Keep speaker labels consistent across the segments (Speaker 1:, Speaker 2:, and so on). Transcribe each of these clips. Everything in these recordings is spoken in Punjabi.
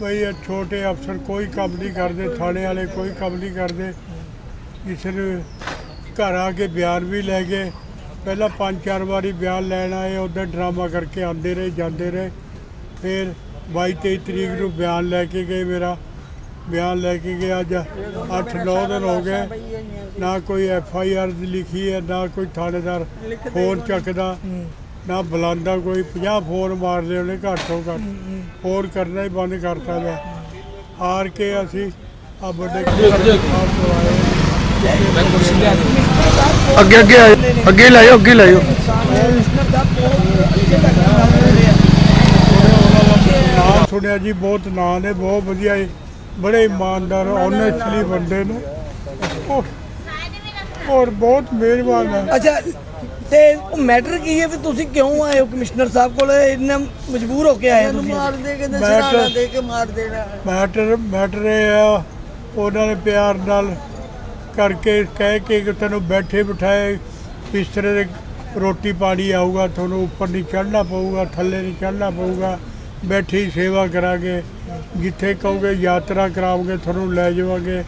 Speaker 1: ਬਈ ਇਹ ਛੋਟੇ ਅਫਸਰ ਕੋਈ ਕੰਮ ਨਹੀਂ ਕਰਦੇ ਥਾਣੇ ਵਾਲੇ ਕੋਈ ਕੰਮ ਨਹੀਂ ਕਰਦੇ। ਕਿਸੇ ਨੂੰ ਘਰ ਆ ਕੇ ਬਿਆਨ ਵੀ ਲੈ ਗਏ। ਪਹਿਲਾਂ ਪੰਜ ਚਾਰ ਵਾਰੀ ਬਿਆਨ ਲੈਣ ਆਏ ਉਧਰ ਡਰਾਮਾ ਕਰਕੇ ਆਉਂਦੇ ਰਹੇ ਜਾਂਦੇ ਰਹੇ। ਫਿਰ 22 23 ਤਰੀਕ ਨੂੰ ਬਿਆਨ ਲੈ ਕੇ ਗਏ ਮੇਰਾ। ਬਿਆਨ ਲੈ ਕੇ ਗਏ ਅੱਜ 8-9 ਦਿਨ ਹੋ ਗਏ। ਨਾ ਕੋਈ ਐਫ ਆਈ ਆਰ ਲਿਖੀ ਹੈ ਨਾ ਕੋਈ ਥਾਣੇਦਾਰ ਫੋਨ ਚੱਕਦਾ। ਨਾ ਬੁਲਾਉਂਦਾ ਕੋਈ 50 ਫੋਨ ਮਾਰ ਲਏ ਉਹਨੇ ਘੱਟ ਤੋਂ ਘੱਟ ਫੋਨ ਕਰਨਾ ਹੀ ਬੰਦ ਕਰਤਾ ਮੈਂ ਹਾਰ ਕੇ ਅਸੀਂ ਆ ਵੱਡੇ
Speaker 2: ਅੱਗੇ ਅੱਗੇ। ਅੱਗੇ ਲੈ ਜਾਓ ਅੱਗੇ ਲੈ ਜਾਓ
Speaker 1: ਨਾਂ ਸੁਣਿਆ ਜੀ ਬਹੁਤ ਨਾਂ ਨੇ ਬਹੁਤ ਵਧੀਆ ਬੜੇ ਇਮਾਨਦਾਰ ਓਨੈਸਟਲੀ ਬੰਦੇ ਨੇ। ਔਰ ਬਹੁਤ ਮਿਹਰਬਾਨ ਹੈ
Speaker 3: ਅੱਛਾ ਤੇ ਉਹ ਮੈਟਰ ਕੀ ਹੈ ਵੀ ਤੁਸੀਂ ਕਿਉਂ ਆਏ ਹੋ? ਕਮਿਸ਼ਨਰ ਸਾਹਿਬ ਕੋਲ ਇੰਨਾ ਮਜਬੂਰ ਹੋ ਕੇ ਆਏ ਹੋ ਤੁਸੀਂ?
Speaker 4: ਮਾਰ ਦੇ ਕੇ
Speaker 1: ਮੈਂ
Speaker 4: ਨਸ਼ਾ
Speaker 1: ਤਾਂ-
Speaker 4: ਦੇ ਕੇ ਮਾਰ ਦੇਣਾ।
Speaker 1: ਮੈਟਰ ਮੈਟਰ ਇਹ ਆ ਉਹਨਾਂ ਨੇ ਪਿਆਰ ਨਾਲ ਕਰਕੇ ਕਹਿ ਕੇ ਕਿ ਤੈਨੂੰ ਬੈਠੇ ਬਿਠਾਏ ਬਿਸਤਰੇ ਦੇ ਰੋਟੀ ਪਾਣੀ ਆਊਗਾ ਤੁਹਾਨੂੰ ਉੱਪਰ ਨਹੀਂ ਚੜ੍ਹਨਾ ਪਊਗਾ ਥੱਲੇ ਨਹੀਂ ਚੜ੍ਹਨਾ ਪਊਗਾ ਬੈਠੀ ਸੇਵਾ ਕਰਾਂਗੇ। ਜਿੱਥੇ ਕਹੋਗੇ ਯਾਤਰਾ ਕਰਾਵਾਂਗੇ ਤੁਹਾਨੂੰ ਲੈ ਜਾਵਾਂਗੇ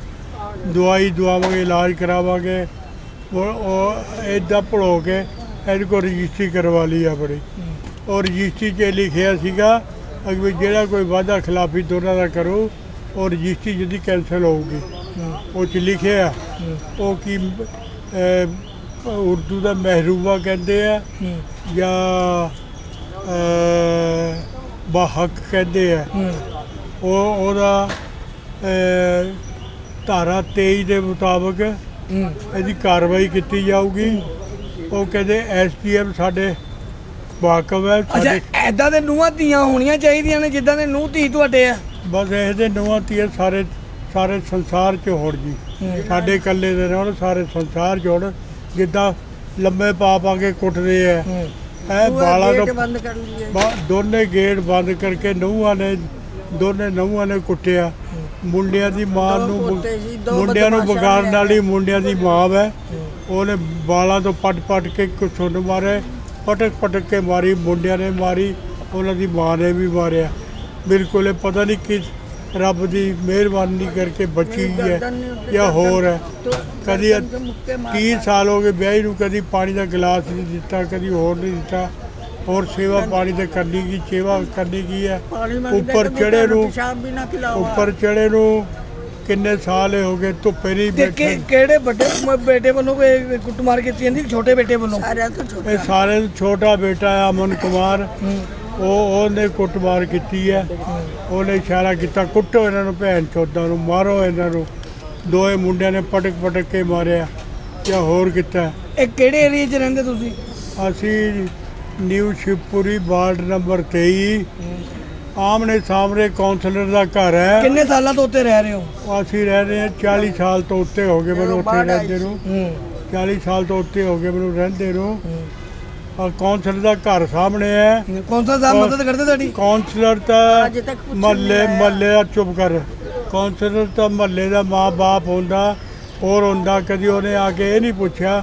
Speaker 1: ਦਵਾਈ ਦਵਾਵਾਂਗੇ ਇਲਾਜ ਕਰਾਵਾਂਗੇ। ਉਹ ਉਹ ਇਦਾਂ ਭੜੋ ਕੇ ਇਹਦੇ ਕੋਲ ਰਜਿਸਟਰੀ ਕਰਵਾ ਲਈ ਆਪਣੀ। ਔਰ ਰਜਿਸਟਰੀ 'ਚ ਲਿਖਿਆ ਸੀਗਾ ਅਗਰ ਜਿਹੜਾ ਕੋਈ ਵਾਅਦਾ ਖਿਲਾਫੀ ਦੋਨਾਂ ਦਾ ਕਰੋ, ਉਹ ਰਜਿਸਟਰੀ ਜਿਹਦੀ ਕੈਂਸਲ ਹੋਊਗੀ। ਉਹ 'ਚ ਲਿਖਿਆ, ਉਹ ਕੀ ਉਰਦੂ ਦਾ ਮਹਿਰੂਬਾ ਕਹਿੰਦੇ ਆ
Speaker 3: ਹੂੰ
Speaker 1: ਜਾਂ ਬਾਹਕ ਕਹਿੰਦੇ ਆ। ਉਹ ਉਹਦਾ ਧਾਰਾ 23 ਦੇ ਮੁਤਾਬਕ ਇਹਦੀ ਕਾਰਵਾਈ ਕੀਤੀ ਜਾਊਗੀ। ਉਹ ਕਹਿੰਦੇ ਐਸਪੀਐਮ ਸਾਡੇ ਵਾਕਫ ਹੈ
Speaker 3: ਅੱਛਾ
Speaker 1: ਸਾਡੇ
Speaker 3: ਐਦਾਂ ਦੇ ਨੂੰਹਾਂ ਧੀਆਂ ਹੋਣੀਆਂ ਚਾਹੀਦੀਆਂ ਨੇ ਜਿੱਦਾਂ ਦੇ ਨੂੰਹ ਧੀ ਤੁਹਾਡੇ ਆ?
Speaker 1: ਬਸ ਇਹਦੇ ਨਵਾਂ ਤੀਰ ਸਾਰੇ ਸਾਰੇ ਸੰਸਾਰ 'ਚ ਹੋਣ ਜੀ। ਸਾਡੇ ਇਕੱਲੇ ਦੇ ਨਾਲ ਸਾਰੇ ਸੰਸਾਰ ਹੋਣ। ਜਿੱਦਾਂ ਲੰਮੇ ਪਾ ਪਾ ਕੇ ਕੁੱਟਦੇ ਆ।
Speaker 3: ਹੂੰ।
Speaker 1: ਇਹ ਬਾਲਾਂ
Speaker 4: ਬੰਦ ਕਰ ਲਈਏ।
Speaker 1: ਬਾ- ਦੋਨੇ ਗੇਟ ਬੰਦ ਕਰਕੇ ਨਹੁੰਆਂ ਨੇ ਦੋਨੇ ਨਹੁੰਆਂ ਨੇ ਕੁੱਟਿਆ। ਮੁੰਡਿਆਂ ਦੀ ਮਾਂ
Speaker 4: ਦੋ
Speaker 1: ਨੂੰ ਬ-
Speaker 4: ਪੋਤੇ ਸੀ, ਦੋ
Speaker 1: ਮੁੰਡਿਆਂ ਨੂੰ
Speaker 4: ਬਦਮਾਸ਼ਾਂ
Speaker 1: ਵਿਗਾੜਨ
Speaker 4: ਨੇ।
Speaker 1: ਵਾਲੀ ਮੁੰਡਿਆਂ ਦੀ ਮਾਂ ਹੈ। ਉਹਨੇ ਬਾਲਾਂ ਤੋਂ ਪੱਟ ਪੱਟ ਕੇ ਕੁਛੁੰਨ ਮਾਰੇ ਪਟਕ ਪਟਕ ਕੇ ਮਾਰੀ ਮੁੰਡਿਆਂ ਨੇ ਮਾਰੀ ਉਹਨਾਂ ਦੀ ਮਾਂ ਨੇ ਵੀ ਮਾਰਿਆ। ਬਿਲਕੁਲ ਇਹ ਪਤਾ ਨਹੀਂ ਕਿ ਰੱਬ ਦੀ ਮਿਹਰਬਾਨੀ ਕਰਕੇ ਬਚੀ ਹੈ ਜਾਂ ਹੋਰ ਹੈ। ਕਦੀ
Speaker 4: ਗਰਦਨ ਤੋਂ ਮੁੱਕੇ ਮਾਰਦਾ।
Speaker 1: 30 ਸਾਲ ਹੋ ਗਏ ਵਿਆਹੀ ਨੂੰ ਕਦੀ ਪਾਣੀ ਦਾ ਗਲਾਸ ਨਹੀਂ ਦਿੱਤਾ ਕਦੀ ਹੋਰ ਨਹੀਂ ਦਿੱਤਾ। ਹੋਰ ਸੇਵਾ ਪਾਣੀ ਤੇ ਕਰਨੀ ਕੀ ਸੇਵਾ ਕਰਨੀ ਕੀ ਹੈ?
Speaker 4: ਪਾਣੀ ਮੰਗਦੇ
Speaker 1: ਉੱਪਰ
Speaker 4: ਤੇ
Speaker 1: ਚੜੇ ਨੂੰ ਉੱਪਰ ਚੜੇ ਨੂੰ ਕਿੰਨੇ ਸਾਲ ਹੋ ਗਏ ਧੁੱਪੇ ਨਹੀਂ
Speaker 3: ਤੇ
Speaker 1: ਬੈਠੇ।
Speaker 3: ਕਿ- ਕਿਹੜੇ ਵੱਡੇ ਮ- ਬੇਟੇ ਵੱਲੋਂ ਕੋਈ ਕੁੱਟਮਾਰ ਕੀਤੀ ਜਾਂਦੀ ਕਿ ਛੋਟੇ ਬੇਟੇ ਵੱਲੋਂ?
Speaker 4: ਸਾਰਿਆਂ ਤੋਂ ਛੋਟਾ।
Speaker 1: ਇਹ ਸਾਰੇ ਤੋਂ ਛੋਟਾ ਬੇਟਾ ਹੈ ਅਮਨ ਕੁਮਾਰ। ਉਹ ਉਹਨੇ ਕੁੱਟਮਾਰ ਕੀਤੀ ਹੈ। ਉਹਨੇ ਇਸ਼ਾਰਾ ਕੀਤਾ ਕੁੱਟੋ ਇਹਨਾਂ ਨੂੰ ਭੈਣ ਚੋਦਾਂ ਨੂੰ ਮਾਰੋ ਇਹਨਾਂ ਨੂੰ। ਦੋਏ ਮੁੰਡਿਆਂ ਨੇ ਪਟਕ ਪਟਕ ਕੇ ਮਾਰਿਆ ਜਾਂ ਹੋਰ ਕੀਤਾ।
Speaker 3: ਇਹ ਕਿਹੜੇ ਏਰੀਆ 'ਚ ਰਹਿੰਦੇ ਤੁਸੀਂ?
Speaker 1: ਅਸੀਂ ਨਿਊ ਸ਼ਿਵਪੁਰੀ ਵਾਰਡ ਨੰਬਰ 23 ਆਮਨੇ ਸਾਹਮਣੇ ਕਾਉਂਸਲਰ ਦਾ ਘਰ ਹੈ।
Speaker 3: ਕਿੰਨੇ ਸਾਲਾਂ ਤੋਂ ਉੱਤੇ ਰਹਿ ਰਹੇ ਹੋ?
Speaker 1: ਅਸੀਂ ਰਹਿ ਰਹੇ ਹਾਂ 40 ਸਾਲ ਤੋਂ ਉੱਤੇ ਹੋ ਗਏ ਮੈਨੂੰ ਉੱਥੇ ਰਹਿੰਦੇ ਨੂੰ।
Speaker 3: ਹੂੰ।
Speaker 1: 40 ਸਾਲ ਤੋਂ ਉੱਤੇ ਹੋ ਗਏ ਮੈਨੂੰ ਰਹਿੰਦੇ ਨੂੰ। ਆ ਕਾਉਂਸਲਰ ਦਾ ਘਰ ਸਾਹਮਣੇ ਹੈ।
Speaker 3: ਕੌਣ ਸਾ ਸਾਹਿਬ ਮਦਦ ਕਰਦੇ ਤੁਹਾਡੀ?
Speaker 1: ਕਾਉਂਸਲਰ ਤਾਂ
Speaker 4: ਆਇਆ।
Speaker 1: ਮਹੱਲੇ ਦਾ ਚੁੱਪ ਕਰ। ਕਾਉਂਸਲਰ ਤਾਂ ਮਹੱਲੇ ਦਾ ਮਾਂ-ਬਾਪ ਹੁੰਦਾ ਹੋਰ ਹੁੰਦਾ ਕਦੀ ਉਹਨੇ ਆ ਕੇ ਇਹ ਨਹੀਂ ਪੁੱਛਿਆ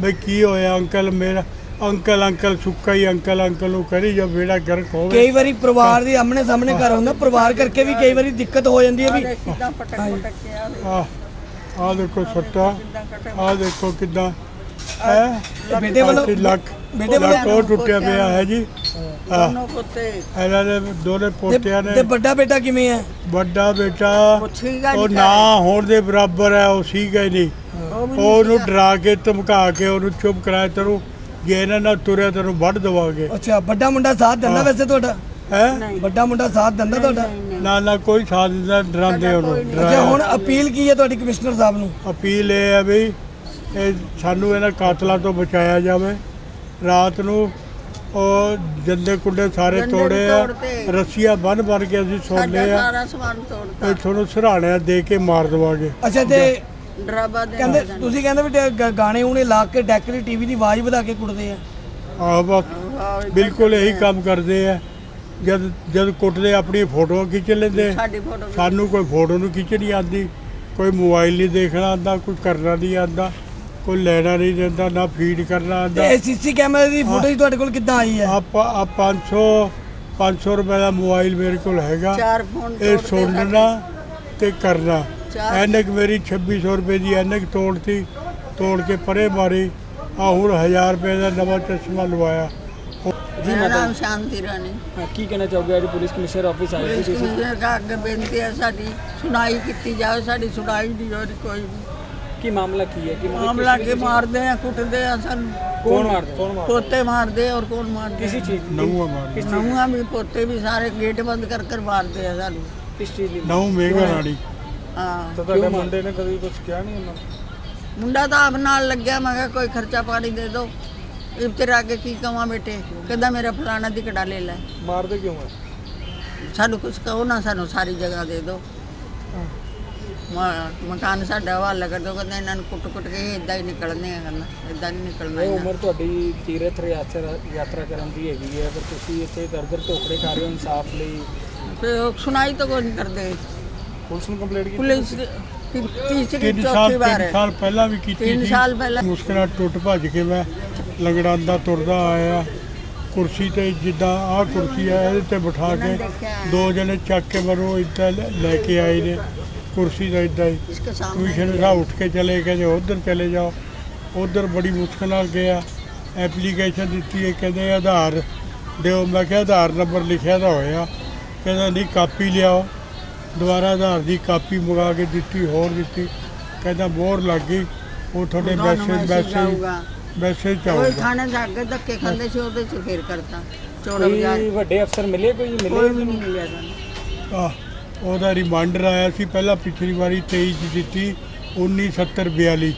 Speaker 1: ਬਈ ਕੀ ਹੋਇਆ ਅੰਕਲ ਮੇਰਾ ਅੰਕਲ ਅੰਕਲ ਸੁੱਕਾ ਹੀ ਅੰਕਲ ਅੰਕਲ ਨੂੰ ਕਰੀ ਜੋ ਬੇੜਾ ਗਰਕ ਹੋਵੇ।
Speaker 3: ਕਈ ਵਾਰੀ ਪਰਿਵਾਰ ਦੇ ਆਮਣੇ ਸਾਹਮਣੇ ਘਰ ਹੁੰਦਾ ਪਰਿਵਾਰ ਕਰਕੇ ਵੀ ਕਈ ਵਾਰੀ ਦਿੱਕਤ ਹੋ ਜਾਂਦੀ ਹੈ ਵੀ
Speaker 4: ਕਿਦਾਂ ਪਟਕ ਪਟਕ ਕੇ ਆ
Speaker 1: ਆ ਆ ਦੇਖੋ
Speaker 4: ਕੱਟ
Speaker 1: ਆ ਦੇਖੋ ਕਿਦਾਂ ਹੈ?
Speaker 3: ਬੇਟੇ ਵੱਲੋਂ
Speaker 1: ਲੱਕ
Speaker 3: ਬੇਟੇ ਵੱਲੋਂ
Speaker 1: ਉਹ ਟੁੱਟਿਆ ਪਿਆ ਹੈ ਜੀ।
Speaker 4: ਦੋਨੋਂ ਪੁੱਤੇ।
Speaker 1: ਇਹਨਾਂ ਦੇ ਦੋਨੇ ਪੋਤਿਆਂ ਨੇ।
Speaker 3: ਤੇ ਵੱਡਾ ਬੇਟਾ ਕਿਵੇਂ ਹੈ?
Speaker 1: ਵੱਡਾ ਬੇਟਾ ਉਹ ਨਾ ਹੋਣ ਦੇ ਬਰਾਬਰ ਹੈ ਉਹ ਸੀਗਾ ਹੀ ਨਹੀਂ ਉਹਨੂੰ ਡਰਾ ਕੇ ਧਮਕਾ ਕੇ ਉਹਨੂੰ ਚੁੱਪ ਕਰਾਇਆ ਜੇ ਇਹਨਾਂ ਨਾਲ ਤੁਰਿਆ ਤੈਨੂੰ ਵੱਢ ਦਵਾਂਗੇ।
Speaker 3: ਅੱਛਾ ਵੱਡਾ ਮੁੰਡਾ ਸਾਥ ਦਿੰਦਾ। ਵੈਸੇ ਤੁਹਾਡਾ?
Speaker 1: ਹੈ?
Speaker 3: ਵੱਡਾ ਮੁੰਡਾ ਸਾਥ ਦਿੰਦਾ ਤੁਹਾਡਾ?
Speaker 1: ਨਾ ਨਾ ਕੋਈ ਸਾਥ ਨਹੀਂ ਡਰਾਉਂਦੇ ਉਹਨੂੰ
Speaker 3: ਅੱਛਾ ਹੁਣ ਅਪੀਲ ਕੀ ਹੈ ਤੁਹਾਡੀ ਕਮਿਸ਼ਨਰ ਸਾਹਿਬ ਨੂੰ?
Speaker 1: ਅਪੀਲ ਇਹ ਹੈ ਵੀ ਇਹ ਸਾਨੂੰ ਇਹਨਾਂ ਕਾਤਲਾਂ ਤੋਂ ਬਚਾਇਆ ਜਾਵੇ। ਰਾਤ ਨੂੰ ਉਹ ਜੰਦੇ ਕੁੰਡੇ ਸਾਰੇ ਤੋੜੇ ਆ। ਰੱਸੀਆਂ ਬੰਨ ਬੰਨ ਕੇ ਅਸੀਂ ਸੋਨੇ ਆ।
Speaker 4: ਸਾਰਾ ਸਮਾਨ ਤੋੜਤਾ।
Speaker 1: ਇਹ ਤੁਹਾਨੂੰ ਸਰਾਣਿਆ ਦੇ ਕੇ ਮਾਰ ਦਵਾਂਗੇ।
Speaker 3: ਅੱਛਾ ਤੇ
Speaker 4: ਡਰਾਬਾ ਦੇ
Speaker 3: ਕਹਿੰਦੇ ਤੁਸੀਂ ਕਹਿੰਦੇ ਵੀ ਡ- ਗ- ਗਾਣੇ ਉਹਨੇ ਲਾ ਕੇ ਡੈਕਰੀ ਟੀਵੀ ਦੀ ਆਵਾਜ਼ ਵਧਾ ਕੇ ਕੁੱਟਦੇ ਆ।
Speaker 1: ਆਹ ਬਸ। ਬਿਲਕੁਲ ਇਹੀ ਕੰਮ ਕਰਦੇ ਆ। ਜਦ ਜਦ ਕੁੱਟਦੇ ਆਪਣੀ ਫੋਟੋਆਂ ਖਿੱਚ ਲੈਂਦੇ।
Speaker 4: ਸਾਡੀ ਫੋਟੋ
Speaker 1: ਸਾਨੂੰ ਕੋਈ ਫੋਟੋ ਨੂੰ ਖਿੱਚਣੀ ਆਉਂਦੀ। ਕੋਈ ਮੋਬਾਈਲ ਨਹੀਂ ਦੇਖਣਾ ਆਉਂਦਾ ਕੋਈ ਕਰਨਾ ਨਹੀਂ ਆਉਂਦਾ। ਕੋਈ ਲੈਣਾ ਨਹੀਂ ਦਿੰਦਾ ਨਾ ਫੀਡ ਕਰਨਾ
Speaker 3: ਤੇ
Speaker 1: ਆਉਂਦਾ
Speaker 3: ਇਹ ਸੀਸੀ ਕੈਮਰੇ ਦੀ ਫੁਟੇਜ ਤੁਹਾਡੇ ਕੋਲ ਕਿੱਦਾਂ ਆਈ ਹੈ?
Speaker 1: ਆਪ ਆ 500 500 ਰੁਪਏ ਦਾ ਮੋਬਾਈਲ ਮੇਰੇ ਕੋਲ ਹੈਗਾ।
Speaker 4: ਚਾਰ ਫੋਨ
Speaker 1: ਇਹ
Speaker 4: ਤੋੜਤੇ
Speaker 1: ਸੁਣਨਾ ਤੇ ਕਰਨਾ। ਐਨਕ ਮੇਰੀ 2600 ਰੁਪਏ ਦੀ ਐਨਕ ਤੋੜਤੀ ਤੋੜ ਕੇ ਪਰੇ ਮਾਰੀ ਆ ਹੁਣ 1000 ਰੁਪਏ ਦਾ ਨਵਾਂ ਚਸ਼ਮਾ ਲਵਾਇਆ।
Speaker 4: ਜੀ ਮੇਰਾ ਨਾਮ ਸ਼ਾਂਤੀ ਰਾਣੀ।
Speaker 5: ਹਾਂ, ਕੀ ਕਹਿਣਾ ਚਾਹੋਗੇ? ਅੱਜ ਪੁਲਿਸ ਕਮਿਸ਼ਨਰ ਆਫਿਸ ਆਏ ਸੀ ਤੁਸੀਂ?
Speaker 4: ਕਮਿਸ਼ਨਰ ਦਾ ਅੱਗੇ ਬੇਨਤੀ ਹੈ ਸਾਡੀ ਸੁਣਾਈ ਕੀਤੀ ਜਾਵੇ ਸਾਡੀ ਸੁਣਾਈ ਨਹੀਂ ਹੋ ਰਹੀ ਕੋਈ ਵੀ।
Speaker 5: ਕੀ ਮਾਮਲਾ ਕੀ ਹੈ? ਕਿ
Speaker 4: ਮਾਮਲਾ ਕੇ ਮਾਰਦੇ ਆ ਕੁੱਟਦੇ ਆ ਸਾਨੂੰ।
Speaker 5: ਕੌਣ ਮਾਰਦਾ? ਕੌਣ ਮਾਰਦਾ?
Speaker 4: ਪੋਤੇ ਮਾਰਦੇ ਔਰ ਕੌਣ ਮਾਰਦੇ?
Speaker 5: ਕਿਸੇ ਚੀਜ਼ ਦੀ?
Speaker 1: ਨੌਵਾਂ ਮਾਰ
Speaker 4: ਨਹੁੰਆਂ ਵੀ ਪੋਤੇ ਵੀ ਸਾਰੇ ਗੇਟ ਬੰਦ ਕਰ ਕਰ ਮਾਰਦੇ ਆ ਸਾਨੂੰ।
Speaker 5: ਕਿਸ ਚੀਜ਼ ਦੀ?
Speaker 1: ਨੌ ਮਹਿੰਗਾ ਰਾਣੀ
Speaker 4: ਹਾਂ।
Speaker 5: ਤੁਹਾਡੇ ਮੁੰਡੇ ਨੇ ਕਦੀ ਕੁਝ ਕਿਹਾ ਨਹੀਂ ਉਹਨਾਂ
Speaker 4: ਮੁੰਡਾ ਤਾਂ ਆਪ ਨਾਲ ਲੱਗਿਆ ਮੈਂ ਕਿਹਾ ਕੋਈ ਖਰਚਾ ਪਾਣੀ ਦੇ ਦਿਓ। ਇਫਤਰ ਆ ਕੇ ਕੀ ਕਵਾਂ ਬੇਟੇ? ਕਹਿੰਦਾ ਮੇਰਾ ਫਲਾਣਾ ਦੀ ਕੜਾ ਲੈ ਲੈ।
Speaker 5: ਮਾਰਦੇ ਕਿਉਂ ਹੈ
Speaker 4: ਸਾਨੂੰ ਕੁਝ ਕਹੋ ਨਾ ਸਾਨੂੰ ਸਾਰੀ ਜਗ੍ਹਾ ਦੇ ਦਿਓ। ਮ- ਮਕਾਨ ਸਾਡਾ ਹਵਾਲਾ ਕਰ ਦਿਓ ਕਹਿੰਦੇ ਇਹਨਾਂ ਨੂੰ ਕੁੱਟ ਕੁੱਟ ਕੇ ਇਦਾਂ ਹੀ ਨਿਕਲਣੇ ਆ ਕਹਿੰਦਾ। ਇਦਾਂ ਨਹੀਂ ਨਿਕਲਣਾ
Speaker 5: ਇਹ
Speaker 4: ਇਹਨਾਂ।
Speaker 5: ਉਮਰ ਤੁਹਾਡੀ ਤੀਰਥ ਯਾਤਰਾ ਯਾਤਰਾ ਕਰਨ ਦੀ ਹੈਗੀ ਹੈ ਪਰ ਤੁਸੀਂ ਇੱਥੇ ਦਰ ਦਰ ਢੋਕਰੇ ਖਾ ਰਹੇ ਹੋ ਇਨਸਾਫ ਲਈ।
Speaker 4: ਤੇ ਉਹ ਸੁਣਾਈ ਤਾਂ ਕੋਈ ਨਹੀਂ ਕਰਦੇ।
Speaker 5: ਪੁਲਿਸ ਨੂੰ ਕੰਪਲੇਂਟ ਕੀਤੀ
Speaker 4: ਪੁਲਿਸ ਤੀਸਰੀ
Speaker 1: ਤਿੰਨ ਸਾਲ
Speaker 4: ਚੌਥੀ ਵਾਰ
Speaker 1: ਤਿੰਨ
Speaker 4: ਹੈ।
Speaker 1: ਸਾਲ ਪਹਿਲਾਂ ਵੀ ਕੀਤੀ
Speaker 4: ਤਿੰਨ
Speaker 1: ਸੀ।
Speaker 4: ਸਾਲ ਪਹਿਲਾਂ।
Speaker 1: ਮੁਸ਼ਕਿਲਾਂ ਟੁੱਟ ਭੱਜ ਕੇ ਮੈਂ ਲੰਗੜਾਂਦਾ ਤੁਰਦਾ ਆਇਆ। ਕੁਰਸੀ ਤੇ ਜਿੱਦਾਂ ਆਹ ਕੁਰਸੀ ਆ ਇਹਦੇ ਤੇ ਬਿਠਾ ਕੇ ਦੋ ਜਣੇ ਚੱਕ ਕੇ ਮਰੋ ਇੱਦਾਂ ਲੈ ਲੈ ਕੇ ਆਏ ਨੇ। ਕੁਰਸੀ ਦਾ ਇੱਦਾਂ ਹੀ
Speaker 4: ਇਸਕੇ ਸਾਹਮਣੇ
Speaker 1: ਕਮਿਸ਼ਨ ਸਾਹਿਬ ਉੱਠ ਕੇ ਚਲੇ ਕਹਿੰਦੇ ਉਧਰ ਚਲੇ ਜਾਓ। ਉਧਰ ਬੜੀ ਮੁਸ਼ਕਲ ਨਾਲ ਗਿਆ। ਐਪਲੀਕੇਸ਼ਨ ਦਿੱਤੀ ਹੈ ਕਹਿੰਦੇ ਆਧਾਰ ਦਿਓ। ਮੈਂ ਕਿਹਾ ਆਧਾਰ ਨੰਬਰ ਲਿਖਿਆ ਤਾਂ ਹੋਇਆ। ਕਹਿੰਦਾ ਨਹੀਂ ਕਾਪੀ ਲਿਆਓ। ਦੁਬਾਰਾ ਆਧਾਰ ਦੀ ਕਾਪੀ ਮੰਗਾ ਕੇ ਦਿੱਤੀ ਹੋਰ ਦਿੱਤੀ। ਕਹਿੰਦਾ ਮੋਹਰ ਲੱਗ ਗਈ ਉਹ ਤੁਹਾਡੇ ਮੈਸੇਜ
Speaker 4: ਮੈਸੇਜ
Speaker 1: ਮੈਸੇਜ
Speaker 4: ਕੋਈ ਥਾਣੇ ਜਾ ਕੇ ਧੱਕੇ ਖਾਂਦੇ ਸੀ ਉਹਦੇ ਚ ਫੇਰ ਕਰਤਾ। ਚੋੜਾ ਬਾਜ਼ਾਰ
Speaker 5: ਕੋਈ ਵੱਡੇ ਅਫਸਰ ਮਿਲੇ ਕੋਈ?
Speaker 4: ਕੋਈ
Speaker 5: ਮਿਲੇ
Speaker 4: ਵੀ ਨਹੀਂ ਮਿਲਿਆ ਸਾਨੂੰ।
Speaker 1: ਆਹ, ਉਹਦਾ ਰਿਮਾਂਡਰ ਆਇਆ ਸੀ ਪਹਿਲਾਂ ਪਿਛਲੀ ਵਾਰੀ 23 ਚ ਦਿੱਤੀ 197042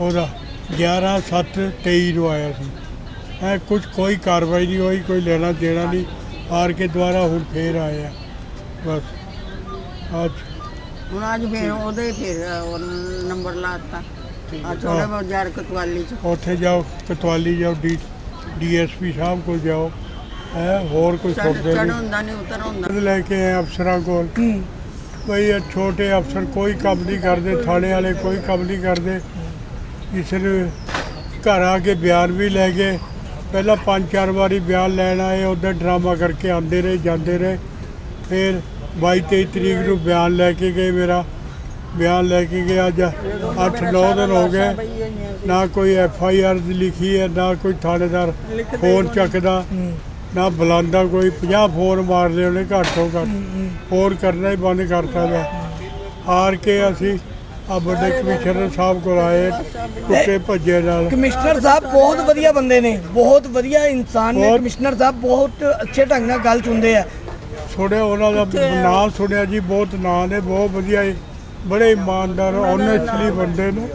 Speaker 1: ਉਹਦਾ 11/7/23 ਨੂੰ ਆਇਆ ਸੀ। ਹੈ ਕੁਝ ਕੋਈ ਕਾਰਵਾਈ ਨਹੀਂ ਹੋਈ ਕੋਈ ਲੈਣਾ ਦੇਣਾ ਨਹੀਂ। ਹਾਰ ਕੇ ਦੁਬਾਰਾ ਹੁਣ ਫੇਰ ਆਏ ਆ ਬਸ। ਅੱਜ।
Speaker 4: ਹੁਣ ਅੱਜ ਫੇਰ ਉਹਦੇ ਫੇਰ ਉਹ ਨੰਬਰ ਲਾਤਾ ਆ ਚੋੜਾ ਬਾਜ਼ਾਰ ਕਤਵਾਲੀ ਚ।
Speaker 1: ਉੱਥੇ ਜਾਓ ਕਤਵਾਲੀ ਜਾਓ ਡੀ ਡੀਐਸਪੀ ਸਾਹਿਬ ਕੋਲ ਜਾਓ। ਹੈ ਹੋਰ ਕੋਈ ਸੁਣਦੇ
Speaker 4: ਚੜ
Speaker 1: ਨਹੀਂ।
Speaker 4: ਹੁੰਦਾ ਨਹੀਂ ਉਤਰ ਹੁੰਦਾ
Speaker 1: ਖੁਦ ਲੈ ਕੇ ਆਏ ਅਫਸਰਾਂ ਕੋਲ। ਇਹ ਛੋਟੇ ਅਫਸਰ ਕੋਈ ਕੰਮ ਨਹੀਂ ਕਰਦੇ ਥਾਣੇ ਵਾਲੇ ਕੋਈ ਕੰਮ ਨਹੀਂ ਕਰਦੇ। ਕਿਸੇ ਨੂੰ ਘਰ ਆ ਕੇ ਬਿਆਨ ਵੀ ਲੈ ਗਏ। ਪਹਿਲਾਂ ਪੰਜ ਚਾਰ ਵਾਰੀ ਬਿਆਨ ਲੈਣ ਆਏ ਉੱਧਰ ਡਰਾਮਾ ਕਰਕੇ ਆਉਂਦੇ ਰਹੇ ਜਾਂਦੇ ਰਹੇ। ਫਿਰ 22 23 ਤਰੀਕ ਨੂੰ ਬਿਆਨ ਲੈ ਕੇ ਗਏ ਮੇਰਾ। ਬਿਆਨ ਲੈ ਕੇ ਗਏ ਅੱਜ 8-9 ਦਿਨ ਹੋ ਗਏ। ਨਾ ਕੋਈ ਐਫ ਆਈ ਆਰ ਲਿਖੀ ਹੈ ਨਾ ਕੋਈ ਥਾਣੇਦਾਰ ਫੋਨ ਚੱਕਦਾ ਨਾ ਬੁਲਾਉਂਦਾ ਕੋਈ। 50 ਫੋਨ ਮਾਰਦੇ ਉਹਨੇ ਘੱਟ ਘੱਟ। ਫੋਨ ਕਰਨਾ ਹੀ ਬੰਦ ਕਰਤਾ ਵਾ ਹਾਰ ਕੇ ਅਸੀਂ ਆ ਵੱਡੇ ਕਮਿਸ਼ਨਰ ਸਾਹਿਬ ਕੋਲ ਆਏ ਟੁੱਟੇ ਭੱਜੇ ਨਾਲ।
Speaker 3: ਕਮਿਸ਼ਨਰ ਸਾਹਿਬ ਬਹੁਤ ਵਧੀਆ ਬੰਦੇ ਨੇ ਬਹੁਤ ਵਧੀਆ ਇਨਸਾਨ ਨੇ। ਕਮਿਸ਼ਨਰ ਸਾਹਿਬ ਬਹੁਤ ਅੱਛੇ ਢੰਗ ਨਾਲ ਗੱਲ ਚੁੰਦੇ ਆ।
Speaker 1: ਸੁਣਿਆ ਉਹਨਾਂ ਦਾ ਨਾਮ ਸੁਣਿਆ ਜੀ ਬਹੁਤ ਨਾਂ ਨੇ ਬਹੁਤ ਵਧੀਆ ਏ ਬੜੇ ਇਮਾਨਦਾਰ ਓਨੈਸਟਲੀ ਬੰਦੇ ਨੇ।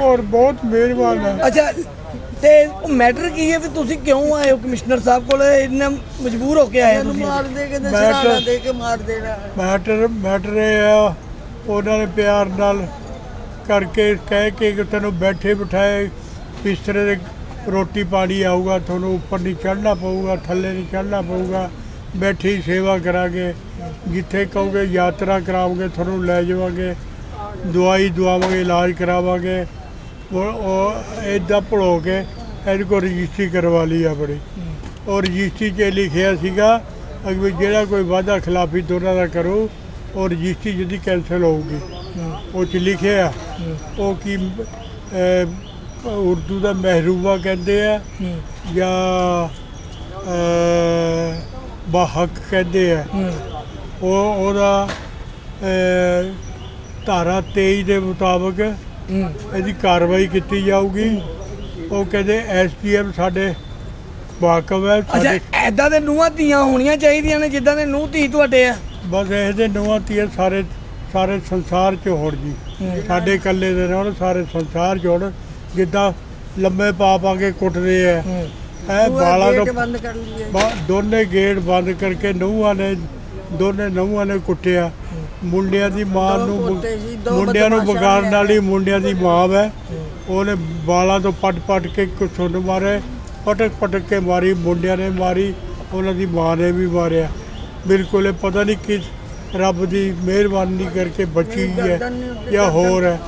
Speaker 1: ਔਰ- ਬਹੁਤ ਮਿਹਰਬਾਨ ਹੈ
Speaker 3: ਅੱਛਾ ਤੇ ਉਹ ਮੈਟਰ ਕੀ ਹੈ ਵੀ ਤੁਸੀਂ ਕਿਉਂ ਆਏ ਹੋ? ਕਮਿਸ਼ਨਰ ਸਾਹਿਬ ਕੋਲ ਇੰਨਾ ਮਜਬੂਰ ਹੋ ਕੇ ਆਏ ਹੋ ਤੁਸੀਂ?
Speaker 4: ਮਾਰ ਦੇ ਕੇ ਸਰਾਣਾ ਦੇ ਕੇ ਮਾਰ ਦੇਣਾ।
Speaker 1: ਮੈਟਰ ਮੈਟਰ ਇਹ ਆ ਉਹਨਾਂ ਨੇ ਪਿਆਰ ਨਾਲ ਕਰਕੇ ਕਹਿ ਕੇ ਕਿ ਤੈਨੂੰ ਬੈਠੇ ਬਿਠਾਏ ਬਿਸਤਰੇ ਦੇ ਰੋਟੀ ਪਾਣੀ ਆਊਗਾ, ਤੁਹਾਨੂੰ ਉੱਪਰ ਨਹੀਂ ਚੜ੍ਹਨਾ ਪਊਗਾ, ਥੱਲੇ ਨਹੀਂ ਚੜ੍ਹਨਾ ਪਊਗਾ, ਬੈਠੀ ਸੇਵਾ ਕਰਾਂਗੇ। ਜਿੱਥੇ ਕਹੋਗੇ ਯਾਤਰਾ ਕਰਾਵਾਂਗੇ, ਤੁਹਾਨੂੰ ਲੈ ਜਾਵਾਂਗੇ, ਦਵਾਈ ਦਵਾਵਾਂਗੇ, ਇਲਾਜ ਕਰਾਵਾਂਗੇ। ਉਹ ਉਹ ਇਦਾਂ ਭੜੋ ਕੇ ਇਹਦੇ ਕੋਲ ਰਜਿਸਟਰੀ ਕਰਵਾ ਲਈ ਆਪਣੀ। ਔਰ ਰਜਿਸਟਰੀ 'ਚ ਲਿਖਿਆ ਸੀਗਾ ਕਿ ਵੀ ਜਿਹੜਾ ਕੋਈ ਵਾਅਦਾ ਖਿਲਾਫੀ ਦੋਨਾਂ ਦਾ ਕਰੋ, ਉਹ ਰਜਿਸਟਰੀ ਜਿਹਦੀ ਕੈਂਸਲ ਹੋਊਗੀ। ਉਹ 'ਚ ਲਿਖਿਆ, ਉਹ ਕੀ ਉਰਦੂ ਦਾ ਮਹਿਰੂਬਾ ਕਹਿੰਦੇ ਆ ਜਾਂ ਬਾਹਕ ਕਹਿੰਦੇ ਆ। ਉਹ ਉਹਦਾ ਧਾਰਾ 23 ਦੇ ਮੁਤਾਬਕ ਇਹਦੀ ਕਾਰਵਾਈ ਕੀਤੀ ਜਾਊਗੀ। ਉਹ ਕਹਿੰਦੇ ਐਸਪੀਐਮ ਸਾਡੇ ਵਾਕਫ ਹੈ
Speaker 3: ਅੱਛਾ
Speaker 1: ਸਾਡੇ
Speaker 3: ਐਦਾਂ ਦੇ ਨੂੰਹਾਂ ਧੀਆਂ ਹੋਣੀਆਂ ਚਾਹੀਦੀਆਂ ਨੇ ਜਿੱਦਾਂ ਦੇ ਨੂੰਹ ਧੀ ਤੁਹਾਡੇ ਆ?
Speaker 1: ਬਸ ਇਹਦੇ ਨਵਾਂ ਤੀਰ ਸਾਰੇ ਸਾਰੇ ਸੰਸਾਰ 'ਚ ਹੋਣ ਜੀ। ਸਾਡੇ ਇਕੱਲੇ ਦੇ ਨਾਲ ਸਾਰੇ ਸੰਸਾਰ 'ਚ ਹੋਣ। ਜਿੱਦਾਂ ਲੰਮੇ ਪਾ ਪਾ ਕੇ ਕੁੱਟਦੇ ਆ। ਐ ਬਾਲਾਂ
Speaker 4: ਗੇਟ
Speaker 1: ਤੋਂ
Speaker 4: ਬੰਦ ਕਰ ਲਈਏ।
Speaker 1: ਦੋਨੇ ਗੇਟ ਬੰਦ ਕਰਕੇ ਨੂੰਹਾਂ ਨੇ ਦੋਨੇ ਨੂੰਹਾਂ ਨੇ ਕੁੱਟਿਆ। ਮੁੰਡਿਆਂ ਦੀ ਮਾਂ ਨੂੰ ਮੁੰਡਿਆਂ ਨੂੰ ਵਿਗਾੜਨ
Speaker 4: ਨੇ।
Speaker 1: ਵਾਲੀ ਮੁੰਡਿਆਂ ਦੀ ਮਾਂ ਹੈ। ਉਹਨੇ ਬਾਲਾਂ ਤੋਂ ਪੱਟ ਪੱਟ ਕੇ ਕੁੱਛੋਂ ਮਾਰੇ ਪਟਕ ਪਟਕ ਕੇ ਮਾਰੀ ਮੁੰਡਿਆਂ ਨੇ ਮਾਰੀ ਉਹਨਾਂ ਦੀ ਮਾਂ ਨੇ ਵੀ ਮਾਰਿਆ। ਬਿਲਕੁਲ ਇਹ ਪਤਾ ਨਹੀਂ ਕਿਸ ਰੱਬ ਦੀ ਮਿਹਰਬਾਨੀ ਕਰਕੇ ਬਚੀ ਹੈ ਜਾਂ ਹੋਰ ਹੈ।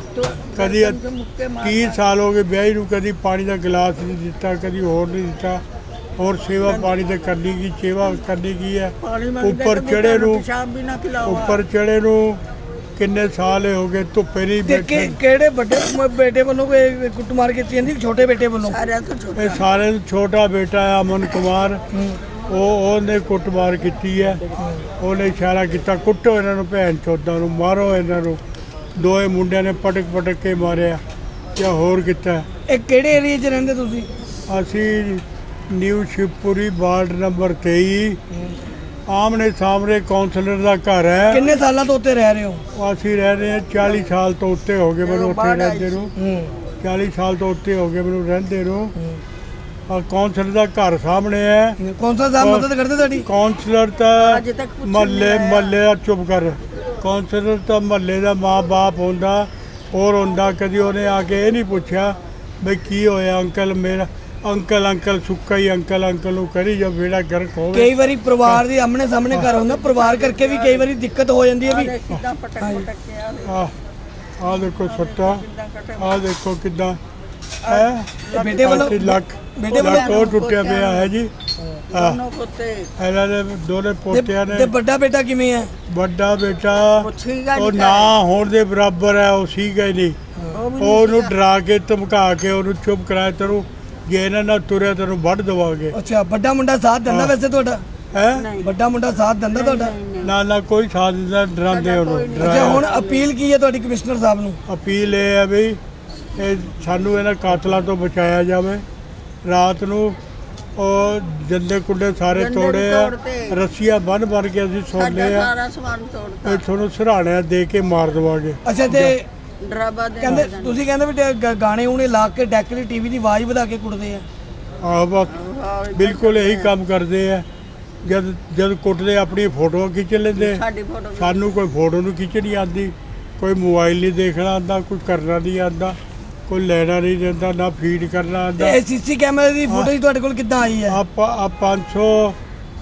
Speaker 1: ਕਦੀ
Speaker 4: ਗਰਦਨ ਤੋਂ ਮੁੱਕੇ ਮਾਰਦਾ।
Speaker 1: 30 ਸਾਲ ਹੋ ਗਏ ਵਿਆਹੀ ਨੂੰ ਕਦੀ ਪਾਣੀ ਦਾ ਗਲਾਸ ਨਹੀਂ ਦਿੱਤਾ ਕਦੀ ਹੋਰ ਨਹੀਂ ਦਿੱਤਾ। ਹੋਰ ਸੇਵਾ ਪਾਣੀ ਤੇ ਕਰਨੀ ਕੀ ਸੇਵਾ ਕਰਨੀ ਕੀ ਹੈ? ਉੱਪਰ ਚੜੇ ਨੂੰ ਉੱਪਰ ਚੜੇ ਨੂੰ ਕਿੰਨੇ ਸਾਲ ਹੋ ਗਏ ਧੁੱਪੇ ਨਹੀਂ ਬੈਠੇ।
Speaker 3: ਕਿਹੜੇ ਵੱਡੇ ਬੇਟੇ ਵੱਲੋਂ ਕੋਈ ਕੁੱਟਮਾਰ ਕੀਤੀ ਜਾਂਦੀ ਛੋਟੇ ਬੇਟੇ ਵੱਲੋਂ?
Speaker 4: ਸਾਰਿਆਂ ਤੋਂ ਛੋਟਾ
Speaker 1: ਇਹ ਸਾਰੇ ਤੋਂ ਛੋਟਾ ਬੇਟਾ ਹੈ ਅਮਨ ਕੁਮਾਰ। ਉਹ ਉਹਨੇ ਕੁੱਟਮਾਰ ਕੀਤੀ ਹੈ। ਉਹਨੇ ਇਸ਼ਾਰਾ ਕੀਤਾ ਕੁੱਟੋ ਇਹਨਾਂ ਨੂੰ ਭੈਣ ਚੋਦਾਂ ਨੂੰ ਮਾਰੋ ਇਹਨਾਂ ਨੂੰ। ਦੋਏ ਮੁੰਡਿਆਂ ਨੇ ਪਟਕ ਪਟਕ ਕੇ ਮਾਰਿਆ ਜਾਂ ਹੋਰ ਕੀਤਾ।
Speaker 3: ਇਹ ਕਿਹੜੇ ਏਰੀਆ 'ਚ ਰਹਿੰਦੇ ਤੁਸੀਂ?
Speaker 1: ਅਸੀਂ ਨਿਊ ਸ਼ਿਵਪੁਰੀ ਵਾਰਡ ਨੰਬਰ 23 ਆਮਨੇ ਸਾਹਮਣੇ ਕਾਉਂਸਲਰ ਦਾ ਘਰ ਹੈ।
Speaker 3: ਕਿੰਨੇ ਸਾਲਾਂ ਤੋਂ ਉੱਤੇ ਰਹਿ ਰਹੇ ਹੋ?
Speaker 1: ਅਸੀਂ ਰਹਿ ਰਹੇ ਹਾਂ 40 ਸਾਲ ਤੋਂ ਉੱਤੇ ਹੋ ਗਏ ਮੈਨੂੰ ਉੱਥੇ ਰਹਿੰਦੇ ਨੂੰ।
Speaker 3: ਹੂੰ
Speaker 1: 40 ਸਾਲ ਤੋਂ ਉੱਤੇ ਹੋ ਗਏ ਮੈਨੂੰ ਰਹਿੰਦੇ ਨੂੰ। ਕਾਉਂਸਲਰ ਦਾ ਘਰ ਸਾਹਮਣੇ ਹੈ।
Speaker 3: ਕੌਣ ਸਾ ਸਾਹਿਬ ਮਦਦ ਕਰਦੇ ਤੁਹਾਡੀ?
Speaker 1: ਕਾਉਂਸਲਰ ਤਾਂ
Speaker 4: ਅੱਜ ਤੱਕ ਪੁੱਛਣ
Speaker 1: ਮਹੱਲੇ
Speaker 4: ਨਹੀਂ ਆਇਆ।
Speaker 1: ਮਹੱਲੇ ਦਾ ਚੁੱਪ ਕਰ। ਕਾਉਂਸਲਰ ਤਾਂ ਮਹੱਲੇ ਦਾ ਮਾਂ-ਬਾਪ ਹੁੰਦਾ ਹੋਰ ਹੁੰਦਾ ਕਦੀ ਉਹਨੇ ਆ ਕੇ ਇਹ ਨਹੀਂ ਪੁੱਛਿਆ ਬਈ ਕੀ ਹੋਇਆ ਅੰਕਲ ਮੇਰਾ ਅੰਕਲ ਅੰਕਲ ਸੁੱਕਾ ਹੀ ਅੰਕਲ ਅੰਕਲ ਨੂੰ ਕਰੀ ਜਾਂ ਬੇੜਾ ਗਰਕ ਹੋਵੇ।
Speaker 3: ਕਈ ਵਾਰੀ ਪਰਿਵਾਰ ਦੇ ਆਮਣੇ ਸਾਹਮਣੇ ਘਰ ਹੁੰਦਾ ਪਰਿਵਾਰ ਕਰਕੇ ਵੀ ਕਈ ਵਾਰੀ ਦਿੱਕਤ ਹੋ ਜਾਂਦੀ ਹੈ ਵੀ
Speaker 4: ਕਿਦਾਂ ਪਟਕ ਪਟਕ ਕੇ ਆ
Speaker 1: ਆ ਆ ਦੇਖੋ ਸੱਟਾ। ਆ ਦੇਖੋ ਕਿਦਾਂ। ਹੈ?
Speaker 3: ਬੇਟੇ ਵੱਲੋਂ
Speaker 1: ਲੱਕ
Speaker 3: ਬੇਟੇ ਵੱਲੋਂ
Speaker 1: ਟੁੱਟਿਆ ਪਿਆ ਹੈ ਜੀ।
Speaker 4: ਦੋਨੋਂ ਪੁੱਤੇ।
Speaker 1: ਇਹਨਾਂ ਦੇ ਦੋਨੇ
Speaker 3: ਤੇ
Speaker 1: ਪੋਤਿਆਂ
Speaker 3: ਤੇ
Speaker 1: ਨੇ
Speaker 3: ਵੱਡਾ ਬੇਟਾ ਕਿਵੇਂ ਹੈ?
Speaker 1: ਵੱਡਾ ਬੇਟਾ
Speaker 4: ਪੁੱਛੀਗਾ
Speaker 1: ਉਹ
Speaker 4: ਨਹੀਂ
Speaker 1: ਨਾ ਹੋਣ ਦੇ ਬਰਾਬਰ ਹੈ ਉਹ ਸੀਗਾ ਹੀ ਨਹੀਂ
Speaker 4: ਉਹ ਵੀ
Speaker 1: ਉਹ ਉਹਨੂੰ ਡਰਾ ਕੇ ਧਮਕਾ ਕੇ ਉਹਨੂੰ ਚੁੱਪ ਕਰਾਇਆ ਤੈਨੂੰ ਜੇ ਇਹਨਾਂ ਨਾਲ ਤੁਰਿਆ ਤੈਨੂੰ ਵੱਢ ਦਵਾਂਗੇ।
Speaker 3: ਅੱਛਾ ਵੱਡਾ ਮੁੰਡਾ ਸਾਥ ਦਿੰਦਾ ਵੈਸੇ ਤੁਹਾਡਾ?
Speaker 1: ਹੈ?
Speaker 3: ਵੱਡਾ ਮੁੰਡਾ ਸਾਥ ਦਿੰਦਾ ਤੁਹਾਡਾ?
Speaker 1: ਨਾ ਨਾ ਕੋਈ ਸਾਥ ਦਾ ਡਰਾਉਂਦੇ ਉਹਨੂੰ
Speaker 3: ਅੱਛਾ
Speaker 1: ਡਰਾਇਆ।
Speaker 3: ਹੁਣ ਅਪੀਲ ਕੀ ਹੈ ਤੁਹਾਡੀ ਕਮਿਸ਼ਨਰ ਸਾਹਿਬ ਨੂੰ?
Speaker 1: ਅਪੀਲ ਇਹ ਹੈ ਵੀ ਇਹ ਸਾਨੂੰ ਇਹਨਾਂ ਕਾਤਲਾਂ ਤੋਂ ਬਚਾਇਆ ਜਾਵੇ। ਰਾਤ ਨੂੰ ਉਹ ਜੰਦੇ ਕੁੰਡੇ ਸਾਰੇ ਤੋੜੇ ਆ
Speaker 4: ਤੋੜਤੇ।
Speaker 1: ਰੱਸੀਆਂ ਬੰਨ ਬੰਨ ਕੇ ਅਸੀਂ
Speaker 4: ਸਾਡਾ
Speaker 1: ਸੌਂਦੇ ਆ।
Speaker 4: ਸਾਰਾ ਸਮਾਨ ਤੋੜਤਾ।
Speaker 1: ਇਹ ਤੁਹਾਨੂੰ ਸਰਾਣਿਆ ਦੇ ਕੇ ਮਾਰ ਦਵਾਂਗੇ।
Speaker 3: ਅੱਛਾ ਤੇ
Speaker 4: ਡਰਾਬਾ ਦੇ
Speaker 3: ਕਹਿੰਦੇ ਤੁਸੀਂ ਕਹਿੰਦੇ ਵੀ ਡ- ਗ- ਗਾਣੇ ਉਹਨੇ ਲਾ ਕੇ ਡੈਕ ਦੀ ਟੀਵੀ ਦੀ ਆਵਾਜ਼ ਵਧਾ ਕੇ ਕੁੱਟਦੇ ਆ।
Speaker 1: ਆਹ ਬਸ ਬਿਲਕੁਲ ਇਹੀ ਕੰਮ ਕਰਦੇ ਆ। ਜਦ ਜਦ ਕੁੱਟਦੇ ਆਪਣੀ ਫੋਟੋ ਖਿੱਚ ਲੈਂਦੇ
Speaker 4: ਸਾਡੀ ਫੋਟੋ
Speaker 1: ਸਾਨੂੰ ਕੋਈ ਫੋਟੋ ਨੂੰ ਖਿੱਚਣੀ ਆਉਂਦੀ ਕੋਈ ਮੋਬਾਈਲ ਨਹੀਂ ਦੇਖਣਾ ਆਉਂਦਾ ਕੋਈ ਕਰਨਾ ਨਹੀਂ ਆਉਂਦਾ। ਕੋਈ ਲੈਣਾ ਨਹੀਂ ਦਿੰਦਾ ਨਾ ਫੀਡ ਕਰਨਾ
Speaker 3: ਤੇ
Speaker 1: ਆਉਂਦਾ
Speaker 3: ਇਹ ਸੀਸੀ ਕੈਮਰੇ ਦੀ ਫੁਟੇਜ ਤੁਹਾਡੇ ਕੋਲ ਕਿੱਦਾਂ ਆਈ ਹੈ?
Speaker 1: ਆਪ ਆ 500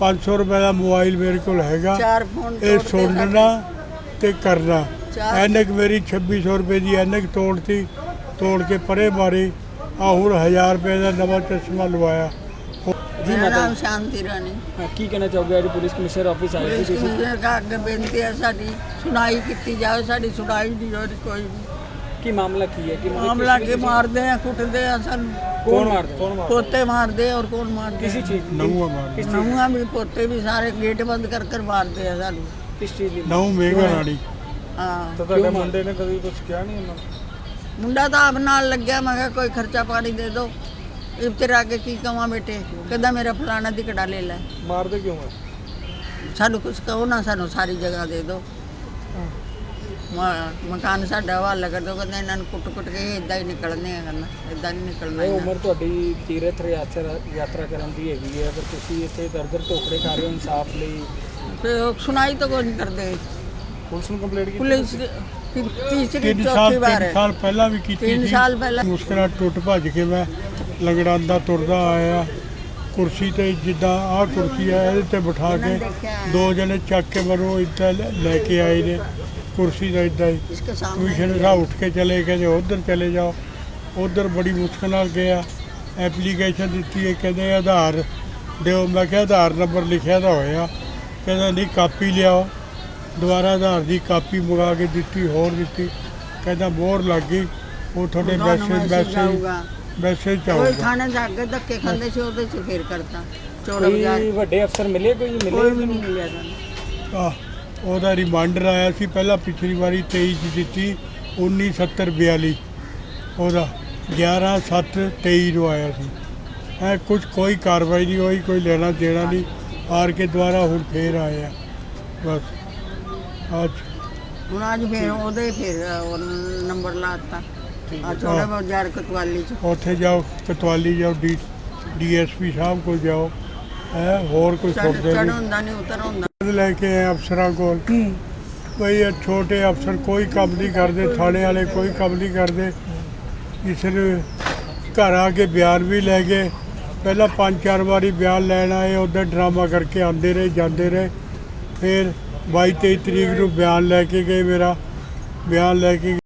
Speaker 1: 500 ਰੁਪਏ ਦਾ ਮੋਬਾਈਲ ਮੇਰੇ ਕੋਲ ਹੈਗਾ।
Speaker 4: ਚਾਰ ਫੋਨ
Speaker 1: ਇਹ ਸੁਣਨਾ ਤੇ ਕਰਨਾ। ਐਨਕ ਮੇਰੀ 2600 ਰੁਪਏ ਦੀ ਐਨਕ ਤੋੜਤੀ ਤੋੜ ਕੇ ਪਰੇ ਮਾਰੀ। ਆ ਹੁਣ 1000 ਰੁਪਏ ਦਾ ਨਵਾਂ ਚਸ਼ਮਾ ਲਵਾਇਆ।
Speaker 4: ਮੇਰਾ ਨਾਮ ਸ਼ਾਂਤੀ ਰਾਣੀ।
Speaker 5: ਹਾਂ, ਕੀ ਕਹਿਣਾ ਚਾਹੋਗੇ? ਅੱਜ ਪੁਲਿਸ ਕਮਿਸ਼ਨਰ ਆਫਿਸ ਆਏ ਸੀ ਤੁਸੀਂ?
Speaker 4: ਕਮਿਸ਼ਨਰ ਦਾ ਅੱਗੇ ਬੇਨਤੀ ਹੈ ਸਾਡੀ। ਸੁਣਾਈ ਕੀਤੀ ਜਾਵੇ ਸਾਡੀ ਸੁਣਾਈ ਨਹੀਂ ਹੋ ਰਹੀ ਕੋਈ ਵੀ।
Speaker 5: ਕੀ ਮਾਮਲਾ ਕੀ ਹੈ? ਕਿ ਕਿਸ-
Speaker 4: ਕੇ ਮਾਰਦੇ ਆ ਕੁੱਟਦੇ ਆ ਸਾਨੂੰ।
Speaker 5: ਕੌਣ ਮਾਰਦਾ ਕੌਣ ਮਾਰਦਾ
Speaker 4: ਪੋਤੇ ਮਾਰਦੇ ਆ ਔਰ ਕੌਣ ਮਾਰਦੇ
Speaker 5: ਕਿਸੇ ਚੀਜ਼ ਦੀ?
Speaker 1: ਨਹੁੰਆਂ ਮਾਰ
Speaker 5: ਕਿਸ ਚੀਜ਼
Speaker 4: ਨਹੁੰਆਂ ਵੀ ਪੋਤੇ ਵੀ ਸਾਰੇ ਗੇਟ ਬੰਦ ਕਰ ਕਰ ਮਾਰਦੇ ਆ ਸਾਨੂੰ।
Speaker 5: ਕਿਸ ਚੀਜ਼ ਦੀ?
Speaker 1: ਨਹੁੰ ਮੇਗਾ ਰਾਣੀ
Speaker 4: ਹਾਂ।
Speaker 5: ਤੁਹਾਡੇ ਮੁੰਡੇ ਨੇ ਕਦੀ ਕੁਝ ਕਿਹਾ ਨਹੀਂ ਉਹਨਾਂ ਨੂੰ?
Speaker 4: ਮੁੰਡਾ ਤਾਂ ਆਪ ਨਾਲ ਲੱਗਿਆ ਮੈਂ ਕਿਹਾ ਕੋਈ ਖਰਚਾ ਪਾਣੀ ਦੇ ਦਿਓ। ਇਹ ਤੇਰਾ ਅੱਗੇ ਕੀ ਕਵਾਂ ਬੇਟੇ? ਕਹਿੰਦਾ ਮੇਰਾ ਫਲਾਣਾ ਦੀ ਕੜਾ ਲੈ ਲੈ।
Speaker 5: ਮਾਰਦੇ ਕਿਉਂ ਹੈ
Speaker 4: ਸਾਨੂੰ ਕੁਝ ਕਹੋ ਨਾ ਸਾਨੂੰ ਸਾਰੀ ਜਗ੍ਹਾ ਦੇ ਦਿਓ। ਮ- ਮਕਾਨ ਸਾਡਾ ਹਵਾਲਾ ਕਰ ਦਿਓ ਕਹਿੰਦੇ ਇਹਨਾਂ ਨੂੰ ਕੁੱਟ ਕੁੱਟ ਕੇ ਇਦਾਂ ਹੀ ਨਿਕਲਣੇ ਆ ਕਰਨਾ ਇਦਾਂ ਨਹੀਂ ਨਿਕਲਣਾ
Speaker 5: ਇਹ
Speaker 4: ਇਹਨਾਂ।
Speaker 5: ਉਮਰ ਤੁਹਾਡੀ ਤੀਰਥ ਯਾਤਰਾ ਯਾਤਰਾ ਕਰਨ ਦੀ ਹੈਗੀ ਹੈ ਪਰ ਤੁਸੀਂ ਇੱਥੇ ਦਰ ਦਰ ਢੋਕੜੇ ਖਾ ਰਹੇ ਹੋ ਇਨਸਾਫ ਲਈ?
Speaker 4: ਤੇ ਉਹ ਸੁਣਾਈ ਤਾਂ ਕੋਈ ਨਹੀਂ ਕਰਦੇ।
Speaker 5: ਪੁਲਿਸ ਨੂੰ ਕੰਪਲੇਂਟ ਕੀਤੀ
Speaker 4: ਪੁਲਿਸ ਤੀ- ਤੀਸਰੀ
Speaker 1: ਤਿੰਨ ਸਾਲ
Speaker 4: ਚੌਥੀ ਵਾਰ।
Speaker 1: ਤਿੰਨ
Speaker 4: ਹੈ
Speaker 1: ਸਾਲ ਪਹਿਲਾਂ ਵੀ ਕੀਤੀ
Speaker 4: ਤਿੰਨ ਸਾਲ ਪਹਿਲਾਂ।
Speaker 1: ਮੁਸ਼ਕਲਾਂ ਟੁੱਟ ਭੱਜ ਕੇ ਮੈਂ ਲੰਗੜਾਂਦਾ ਤੁਰਦਾ ਆਇਆ। ਕੁਰਸੀ ਤੇ ਜਿੱਦਾਂ ਆਹ ਕੁਰਸੀ ਆ ਇਹਦੇ ਤੇ ਬਿਠਾ ਕੇ ਦੋ ਜਣੇ ਚੱਕ ਕੇ ਮੈਨੂੰ ਇੱਦਾਂ ਲੈ ਕੇ ਆਏ ਨੇ। ਕੁਰਸੀ ਦਾ ਇੱਦਾਂ ਹੀ
Speaker 4: ਇਸਕੇ ਸਾਹਮਣੇ
Speaker 1: ਕਮਿਸ਼ਨ ਸਾਹਿਬ ਉੱਠ ਕੇ ਚਲੇ ਗਏ ਜੇ ਉਧਰ ਚਲੇ ਜਾਓ। ਉਧਰ ਬੜੀ ਮੁਸ਼ਕਲ ਨਾਲ ਗਿਆ। ਐਪਲੀਕੇਸ਼ਨ ਦਿੱਤੀ ਹੈ ਕਹਿੰਦੇ ਆਧਾਰ ਦਿਓ। ਮੈਂ ਕਿਹਾ ਆਧਾਰ ਨੰਬਰ ਲਿਖਿਆ ਤਾਂ ਹੋਇਆ। ਕਹਿੰਦਾ ਨਹੀਂ ਕਾਪੀ ਲਿਆਓ। ਦੁਬਾਰਾ ਆਧਾਰ ਦੀ ਕਾਪੀ ਮੰਗਾ ਕੇ ਦਿੱਤੀ ਹੋਰ ਦਿੱਤੀ। ਕਹਿੰਦਾ ਮੋਹਰ ਲੱਗ ਗਈ। ਉਹ ਤੁਹਾਡੇ ਮੈਸੇਜ
Speaker 4: ਮੈਸੇਜ
Speaker 1: ਮੈਸੇਜ
Speaker 4: ਕੋਈ ਥਾਣੇ ਜਾ ਕੇ ਧੱਕੇ ਖਾਂਦੇ ਸੀ ਉਹਦੇ ਚ ਫੇਰ ਕਰਤਾ। ਚੌੜਾ ਬਾਜ਼ਾਰ
Speaker 5: ਕੋਈ ਵੱਡੇ ਅਫਸਰ ਮਿਲੇ ਕੋਈ?
Speaker 4: ਕੋਈ
Speaker 5: ਮਿਲੇ
Speaker 4: ਨਹੀਂ? ਮਿਲਿਆ ਸਾਨੂੰ।
Speaker 1: ਆਹ, ਉਹਦਾ ਰਿਮਾਂਡਰ ਆਇਆ ਸੀ ਪਹਿਲਾਂ ਪਿਛਲੀ ਵਾਰੀ 23 ਚ ਦਿੱਤੀ 197042 ਉਹਦਾ 11/7/23 ਨੂੰ ਆਇਆ ਸੀ। ਹੈ ਕੁਝ ਕੋਈ ਕਾਰਵਾਈ ਨਹੀਂ ਹੋਈ ਕੋਈ ਲੈਣਾ ਦੇਣਾ ਨਹੀਂ। ਹਾਰ ਕੇ ਦੁਬਾਰਾ ਹੁਣ ਫੇਰ ਆਏ ਆ। ਬਸ ਅੱਜ।
Speaker 4: ਹੁਣ ਅੱਜ ਫੇਰ ਉਹਦੇ ਫੇਰ ਉਹ ਨੰਬਰ ਲਾਤਾ ਆ ਚੌੜਾ ਬਾਜ਼ਾਰ ਕਤਵਾਲੀ ਚ।
Speaker 1: ਉੱਥੇ ਜਾਓ ਕਤਵਾਲੀ ਜਾਓ ਡੀ ਡੀਐਸਪੀ ਸਾਹਿਬ ਕੋਲ ਜਾਓ ਹੈ ਹੋਰ ਕੋਈ ਸੁਣਦੇ
Speaker 4: ਚੜ
Speaker 1: ਨਹੀਂ।
Speaker 4: ਹੁੰਦਾ ਨਹੀਂ ਉਤਰ ਹੁੰਦਾ
Speaker 1: ਲੈ ਕੇ ਆਏ ਅਫਸਰਾਂ ਕੋਲ। ਇਹ ਛੋਟੇ ਅਫਸਰ ਕੋਈ ਕੰਮ ਨਹੀਂ ਕਰਦੇ ਥਾਣੇ ਵਾਲੇ ਕੋਈ ਕੰਮ ਨਹੀਂ ਕਰਦੇ। ਇਸ ਨੂੰ ਘਰ ਆ ਕੇ ਬਿਆਨ ਵੀ ਲੈ ਗਏ। ਪਹਿਲਾਂ ਪੰਜ ਚਾਰ ਵਾਰੀ ਬਿਆਨ ਲੈਣ ਆਏ ਉਧਰ ਡਰਾਮਾ ਕਰਕੇ ਆਉਂਦੇ ਰਹੇ ਜਾਂਦੇ ਰਹੇ। ਫਿਰ 22 23 ਤਰੀਕ ਨੂੰ ਬਿਆਨ ਲੈ ਕੇ ਗਏ ਮੇਰਾ। ਬਿਆਨ ਲੈ ਕੇ